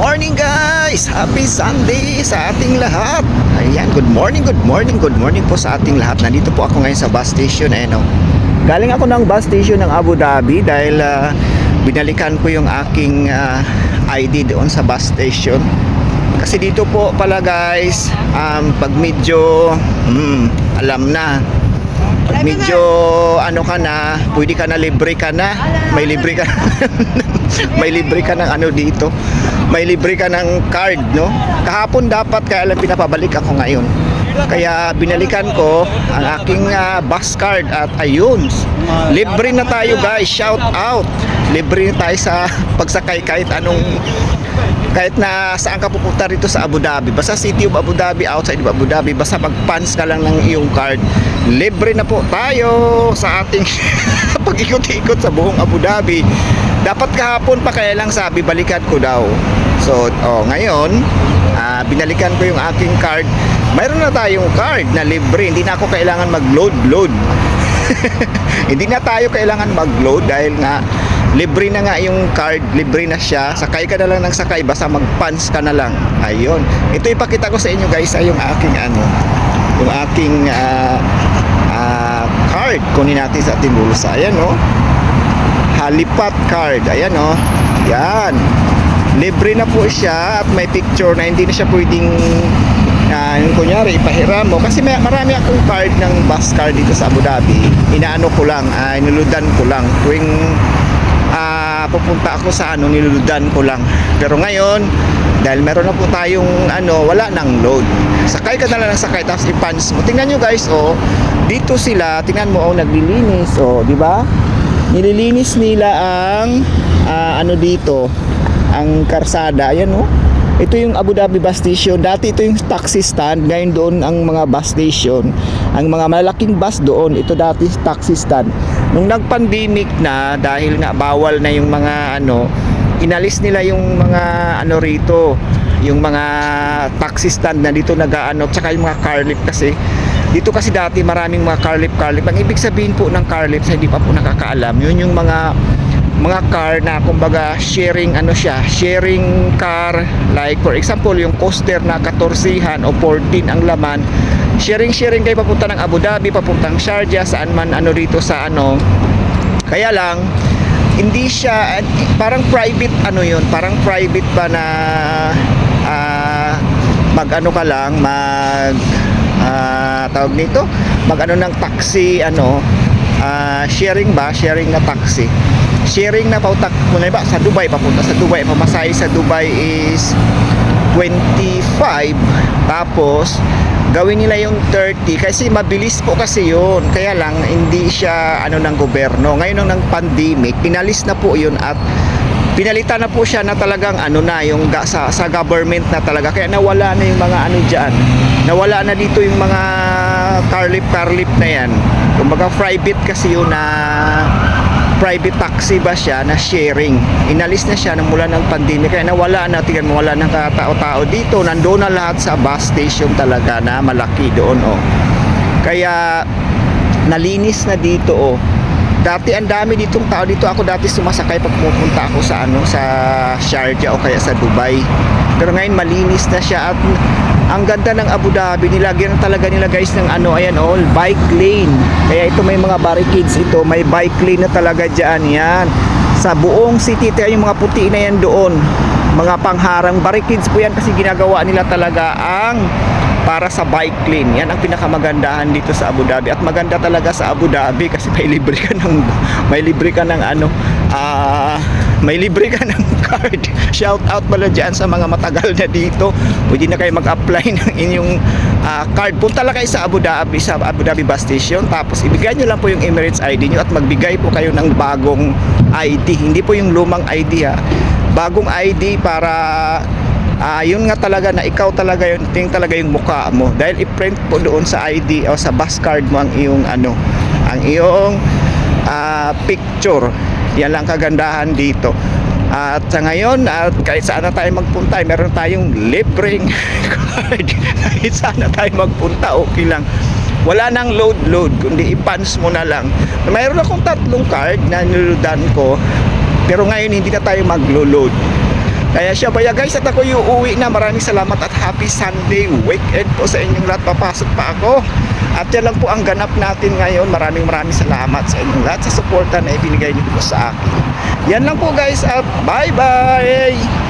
morning guys! Happy Sunday sa ating lahat! Ayan, good morning, good morning, good morning po sa ating lahat. Nandito po ako ngayon sa bus station. Ayan, oh. Galing ako ng bus station ng Abu Dhabi dahil ah, binalikan ko yung aking ah, ID doon sa bus station. Kasi dito po pala guys, um, pag medyo, hmm, alam na, pag medyo ano ka na, pwede ka na libre ka na. May libre ka may libre ka ng ano dito. May libre ka ng card, no? Kahapon dapat kaya lang pinapabalik ako ngayon. Kaya binalikan ko ang aking ah, bus card at ayun. Libre na tayo guys. Shout out. Libre na tayo sa pagsakay kahit anong kahit na saan ka pupunta rito sa Abu Dhabi basta City of Abu Dhabi outside of Abu Dhabi basta pag-punch ka lang ng iyong card libre na po tayo sa ating pag-ikot-ikot sa buong Abu Dhabi dapat kahapon pa kaya lang sabi balikan ko daw so oh, ngayon ah, binalikan ko yung aking card mayroon na tayong card na libre hindi na ako kailangan mag-load load hindi na tayo kailangan mag-load dahil nga libre na nga yung card, libre na siya. Sakay ka na lang ng sakay, basta mag-punch ka na lang. Ayun. Ito ipakita ko sa inyo guys, ay yung aking ano, yung aking ah, ah, card. Kunin natin sa ating bulsa. Ayan oh. Halipat card. Ayan oh. Yan. Libre na po siya at may picture na hindi na siya pwedeng uh, kunyari ipahiram mo. Kasi may, marami akong card ng bus card dito sa Abu Dhabi. Inaano ko lang, uh, inuludan ko lang. Tuwing ah, pupunta ako sa ano niluludan ko lang. Pero ngayon dahil meron na po tayong ano wala nang load. Sakay ka na lang ng sakay tapos i-punch mo. Tingnan nyo guys oh. Dito sila tingnan mo oh naglilinis oh di ba nililinis nila ang ah, ano dito ang karsada ayan oh ito yung Abu Dhabi bus station. Dati ito yung taxi stand. Ngayon doon ang mga bus station. Ang mga malaking bus doon. Ito dati taxi stand. Nung nag-pandemic na, dahil nga bawal na yung mga ano, inalis nila yung mga ano rito. Yung mga taxi stand na dito nag-ano. Tsaka yung mga car lift kasi. Dito kasi dati maraming mga car lift, car lift. Ang ibig sabihin po ng car lift, sa hindi pa po nakakaalam, yun yung mga mga car na kumbaga sharing ano siya sharing car like for example yung coaster na 14 o 14 ang laman sharing sharing kayo papunta ng Abu Dhabi papuntang Sharjah saan man ano rito sa ano kaya lang hindi siya parang private ano yun parang private ba na ah, mag ano ka lang mag ah, tawag nito. Mag ano ng taxi ano ah, sharing ba? Sharing na taxi. Sharing na pautak kung ba sa Dubai papunta. Sa Dubai pamasahe sa Dubai is 25 tapos gawin nila yung 30 kasi mabilis po kasi yun. Kaya lang hindi siya ano ng gobyerno. Ngayon ng pandemic inalis na po yun at pinalitan na po siya na talagang ano na yung sa, sa government na talaga. Kaya nawala na yung mga ano dyan. Nawala na dito yung mga carlip carlip na yan. Kumbaga private kasi yun na private taxi ba siya na sharing. Inalis na siya mula ng pandemic. Kaya nawala na tingnan mo wala ng katao-tao dito. Nandoon na lahat sa bus station talaga na malaki doon oh. Kaya nalinis na dito oh. Dati ang dami ditong tao dito. Ako dati sumasakay pag pupunta ako sa ano sa Sharjah o kaya sa Dubai pero ngayon malinis na siya at ang ganda ng Abu Dhabi. Nilagyan talaga nila guys ng ano ayan all bike lane. Kaya ito may mga barricades ito. May bike lane na talaga dyan yan. Sa buong city ito yung mga puti na yan doon. Mga pangharang barricades po yan kasi ginagawa nila talaga ang para sa bike lane. Yan ang pinakamagandahan dito sa Abu Dhabi. At maganda talaga sa Abu Dhabi kasi may libre ka ng may libre ka ng ano ah may libre ka ng card. Shout out pala dyan sa mga matagal na dito. Pwede na kayo mag-apply ng inyong ah, card. Punta lang kayo sa Abu Dhabi sa Abu Dhabi bus station tapos ibigay nyo lang po yung Emirates ID nyo at magbigay po kayo ng bagong ID. Hindi po yung lumang ID ha. Bagong ID para Ah, yun nga talaga na ikaw talaga yun, tingin talaga yung mukha mo. Dahil i-print po doon sa ID o sa bus card mo ang iyong ano, ang iyong ah, picture. Yan lang kagandahan dito. At sa ngayon, at kahit saan na tayo magpunta, meron tayong libreng card. kahit saan na tayo magpunta, okay lang. Wala nang load-load, kundi i-punch mo na lang. Mayroon akong tatlong card na niludan ko, pero ngayon hindi na tayo maglo-load Kaya siya baya guys at ako uuwi na. Maraming salamat at happy Sunday weekend po sa inyong lahat. Papasok pa ako. At yan lang po ang ganap natin ngayon. Maraming maraming salamat sa inyong lahat sa suporta na ibinigay niyo po sa akin. Yan lang po guys at bye bye!